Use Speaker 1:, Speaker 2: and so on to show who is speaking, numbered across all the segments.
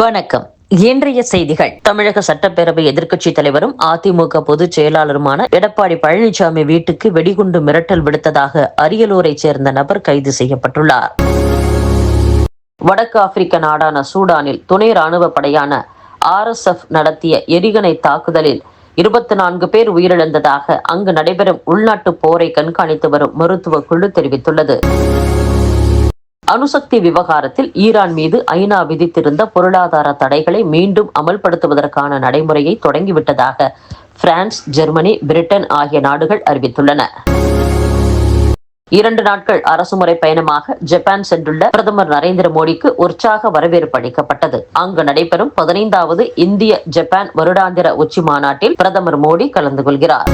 Speaker 1: வணக்கம். இன்றைய செய்திகள். தமிழக சட்டப்பேரவை எதிர்க்கட்சி தலைவரும் அதிமுக பொதுச் செயலாளருமான எடப்பாடி பழனிசாமி வீட்டுக்கு வெடிகுண்டு மிரட்டல் விடுத்ததாக அரியலூரைச் சேர்ந்த நபர் கைது செய்யப்பட்டுள்ளார். வடக்கு ஆப்பிரிக்க நாடான சூடானில் துணை ராணுவ படையான ஆர்எஸ்எஃப் நடத்திய எரிகணை தாக்குதலில் இருபத்தி நான்கு பேர் உயிரிழந்ததாக அங்கு நடைபெறும் உள்நாட்டு போரை கண்காணித்து வரும் மருத்துவ குழு தெரிவித்துள்ளது. அணுசக்தி விவகாரத்தில் ஈரான் மீது ஐநா விதித்திருந்த பொருளாதார தடைகளை மீண்டும் அமல்படுத்துவதற்கான நடைமுறையை தொடங்கிவிட்டதாக பிரான்ஸ் ஜெர்மனி பிரிட்டன் ஆகிய நாடுகள் அறிவித்துள்ளன. இரண்டு நாட்கள் அரசுமுறை பயணமாக ஜப்பான் சென்றுள்ள பிரதமர் நரேந்திர மோடிக்கு உற்சாக வரவேற்பு அளிக்கப்பட்டது. அங்கு நடைபெறும் பதினைந்தாவது இந்திய ஜப்பான் வருடாந்திர உச்சி மாநாட்டில் பிரதமர் மோடி கலந்து கொள்கிறார்.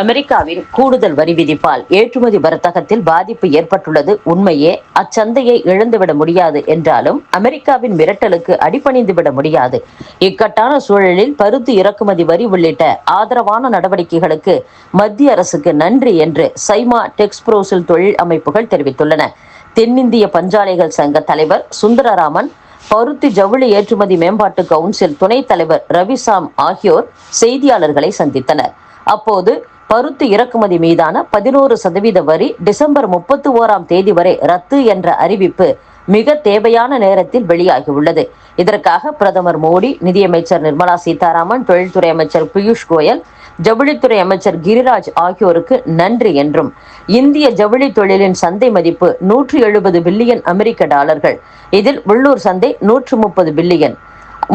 Speaker 1: அமெரிக்காவின் கூடுதல் வரி விதிப்பால் ஏற்றுமதி வர்த்தகத்தில் பாதிப்பு ஏற்பட்டுள்ளது. உண்மையே அச்சந்தையை இழந்துவிட முடியாது என்றாலும் அமெரிக்காவின் மிரட்டலுக்கு அடிபணிந்துவிட முடியாது. இக்கட்டான சூழலில் பருத்தி இறக்குமதி வரி உள்ளிட்ட ஆதரவான நடவடிக்கைகளுக்கு மத்திய அரசுக்கு நன்றி என்று சைமா டெக்ஸ்புரோசில் தொழில் அமைப்புகள் தெரிவித்துள்ளன. தென்னிந்திய பஞ்சாலைகள் சங்க தலைவர் சுந்தரராமன் பருத்தி ஜவுளி ஏற்றுமதி மேம்பாட்டு கவுன்சில் துணைத் தலைவர் ரவிசாம் ஆகியோர் செய்தியாளர்களை சந்தித்தனர். அப்போது பருத்தி இறக்குமதி மீதான பதினோரு சதவீத வரி டிசம்பர் முப்பத்தி ஓராம் தேதி வரை ரத்து என்ற அறிவிப்பு மிக தேவையான நேரத்தில் வெளியாகியுள்ளது. இதற்காக பிரதமர் மோடி நிதியமைச்சர் நிர்மலா சீதாராமன் தொழில்துறை அமைச்சர் பியூஷ் கோயல் ஜவுளித்துறை அமைச்சர் கிரிராஜ் ஆகியோருக்கு நன்றி என்றும் இந்திய ஜவுளி தொழிலின் சந்தை மதிப்பு நூற்றி எழுபது பில்லியன் அமெரிக்க டாலர்கள் இதில் உள்ளூர் சந்தை நூற்று முப்பது பில்லியன்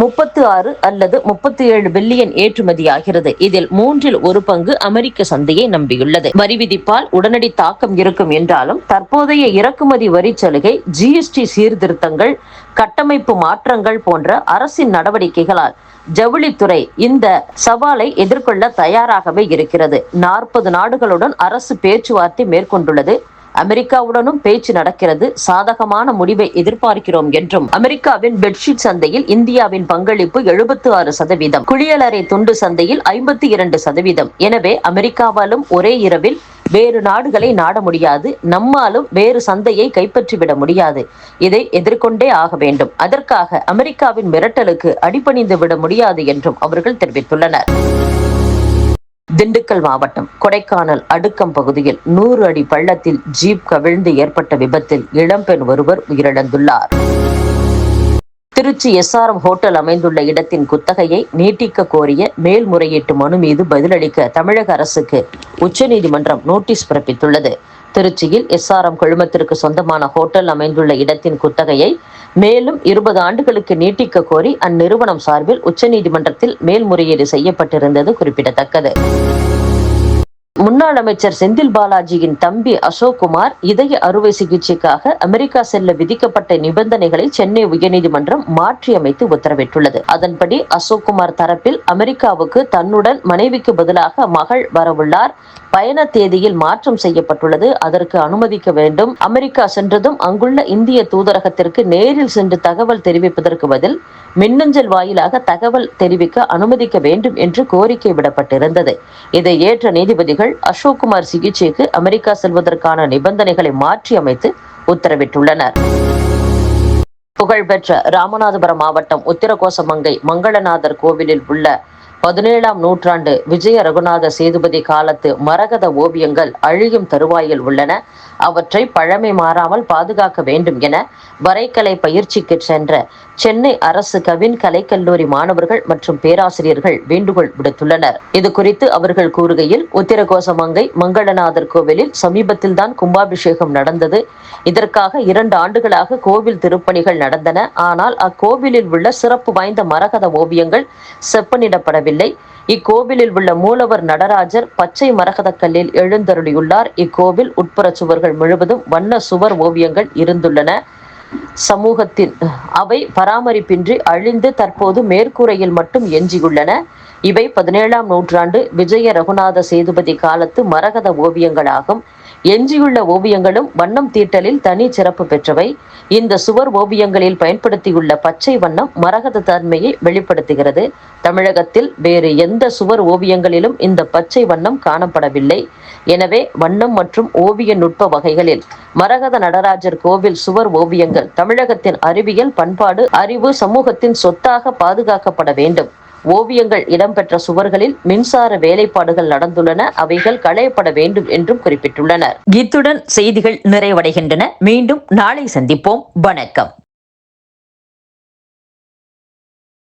Speaker 1: முப்பத்து ஆறு அல்லது முப்பத்தி ஏழு பில்லியன் ஏற்றுமதியாகிறது. இதில் மூன்றில் ஒரு பங்கு அமெரிக்க சந்தையை நம்பியுள்ளது. வரி விதிப்பால் உடனடி தாக்கம் இருக்கும் என்றாலும் தற்போதைய இறக்குமதி வரி சலுகை ஜிஎஸ்டி சீர்திருத்தங்கள் கட்டமைப்பு மாற்றங்கள் போன்ற அரசின் நடவடிக்கைகளால் ஜவுளித்துறை இந்த சவாலை எதிர்கொள்ள தயாராகவே இருக்கிறது. நாற்பது நாடுகளுடன் அரசு பேச்சுவார்த்தை மேற்கொண்டுள்ளது. அமெரிக்காவுடனும் பேச்சு நடக்கிறது. சாதகமான முடிவை எதிர்பார்க்கிறோம் என்றும் அமெரிக்காவின் பெட்ஷீட் சந்தையில் இந்தியாவின் பங்களிப்பு எழுபத்து ஆறு சதவீதம் குளியலறை துண்டு சந்தையில் ஐம்பத்தி இரண்டு சதவீதம். எனவே அமெரிக்காவாலும் ஒரே இரவில் வேறு நாடுகளை நாட முடியாது. நம்மாலும் வேறு சந்தையை கைப்பற்றிவிட முடியாது. இதை எதிர்கொண்டே ஆக வேண்டும். அதற்காக அமெரிக்காவின் மிரட்டலுக்கு அடிபணிந்து விட முடியாது என்றும் அவர்கள் தெரிவித்துள்ளனர். திண்டுக்கல் மாவட்டம் கொடைக்கானல் அடுக்கம் பகுதியில் நூறு அடி பள்ளத்தில் ஜீப் கவிழ்ந்து ஏற்பட்ட விபத்தில் இளம்பெண் ஒருவர் உயிரிழந்துள்ளார். திருச்சி எஸ்ஆர்எம் ஹோட்டல் அமைந்துள்ள இடத்தின் குத்தகையை நீட்டிக்க கோரிய மேல்முறையீட்டு மனு மீது பதிலளிக்க தமிழக அரசுக்கு உச்சநீதிமன்றம் நோட்டீஸ் பிறப்பித்துள்ளது. திருச்சியில் எஸ்ஆர்எம் குழுமத்திற்கு சொந்தமான ஹோட்டல் அமைந்துள்ள இடத்தின் குத்தகையை மேலும் இருபது ஆண்டுகளுக்கு நீட்டிக்க கோரி அந்நிறுவனம் சார்பில் உச்சநீதிமன்றத்தில் மேல்முறையீடு செய்யப்பட்டிருந்தது குறிப்பிடத்தக்கது. முன்னாள் அமைச்சர் செந்தில் பாலாஜியின் தம்பி அசோக்குமார் இதய அறுவை சிகிச்சைக்காக அமெரிக்கா செல்ல விதிக்கப்பட்ட நிபந்தனைகளை சென்னை உயர்நீதிமன்றம் மாற்றியமைத்து உத்தரவிட்டுள்ளது. அதன்படி அசோக்குமார் தரப்பில் அமெரிக்காவுக்கு தன்னுடன் மனைவிக்கு பதிலாக மகள் வரவுள்ளார். பயண தேதியில் மாற்றம் செய்யப்பட்டுள்ளது. அதற்கு அனுமதிக்க வேண்டும். அமெரிக்கா சென்றதும் அங்குள்ள இந்திய தூதரகத்திற்கு நேரில் சென்று தகவல் தெரிவிப்பதற்கு பதில் மின்னஞ்சல் வாயிலாக தகவல் தெரிவிக்க அனுமதிக்க வேண்டும் என்று கோரிக்கை விடப்பட்டிருந்தது. இதை ஏற்ற நீதிபதிகள் அசோக்குமார் சிகிச்சைக்கு அமெரிக்கா செல்வதற்கான நிபந்தனைகளை மாற்றி அமைத்து உத்தரவிட்டுள்ளனர். புகழ்பெற்ற ராமநாதபுரம் மாவட்டம் உத்திரகோசமங்கை மங்களநாதர் கோவிலில் உள்ள பதினேழாம் நூற்றாண்டு விஜய ரகுநாத சேதுபதி காலத்து மரகத ஓவியங்கள் அழியும் தருவாயில் உள்ளன. அவற்றை பழமை மாறாமல் பாதுகாக்க வேண்டும் என வரைகலை பயிற்சிக்கு சென்ற சென்னை அரசு கவின் கலைக்கல்லூரி மாணவர்கள் மற்றும் பேராசிரியர்கள் வேண்டுகோள் விடுத்துள்ளனர். இது குறித்து அவர்கள் கூறுகையில் உத்திரகோசமங்கை மங்களநாதர் கோவிலில் சமீபத்தில் தான் கும்பாபிஷேகம் நடந்தது. இதற்காக இரண்டு ஆண்டுகளாக கோவில் திருப்பணிகள் நடந்தன. ஆனால் அக்கோவிலில் உள்ள சிறப்பு வாய்ந்த மரகத ஓவியங்கள் செப்பனிடப்படவில்லை. இக்கோவிலில் உள்ள மூலவர் நடராஜர் பச்சை மரகத கல்லில் எழுந்தருளியுள்ளார். இக்கோவில் உட்புற சுவர்கள் முழுவதும் வண்ண சுவர் ஓவியங்கள் இருந்துள்ளன. சமூகத்தில் அவை பராமரிப்பின்றி அழிந்து தற்போது மேற்கூரையில் மட்டும் எஞ்சியுள்ளன. இவை பதினேழாம் நூற்றாண்டு விஜய ரகுநாத சேதுபதி காலத்து மரகத ஓவியங்களாகும். எஞ்சியுள்ள ஓவியங்களும் வண்ணம் தீட்டலில் தனி சிறப்பு பெற்றவை. இந்த சுவர் ஓவியங்களில் பயன்படுத்தியுள்ள பச்சை வண்ணம் மரகத தன்மையை வெளிப்படுத்துகிறது. தமிழகத்தில் வேறு எந்த சுவர் ஓவியங்களிலும் இந்த பச்சை வண்ணம் காணப்படவில்லை. எனவே வண்ணம் மற்றும் ஓவிய நுட்ப வகைகளில் மரகத நடராஜர் கோவில் சுவர் ஓவியங்கள் தமிழகத்தின் அறிவியல் பண்பாடு அறிவு சமூகத்தின் சொத்தாக பாதுகாக்கப்பட வேண்டும். ஓவியங்கள் இடம்பெற்ற சுவர்களில் மின்சார வேலைப்பாடுகள் நடந்துள்ளன. அவைகள் களையப்பட வேண்டும் என்றும் குறிப்பிட்டுள்ளனர். இத்துடன் செய்திகள் நிறைவடைகின்றன. மீண்டும் நாளை சந்திப்போம். வணக்கம்.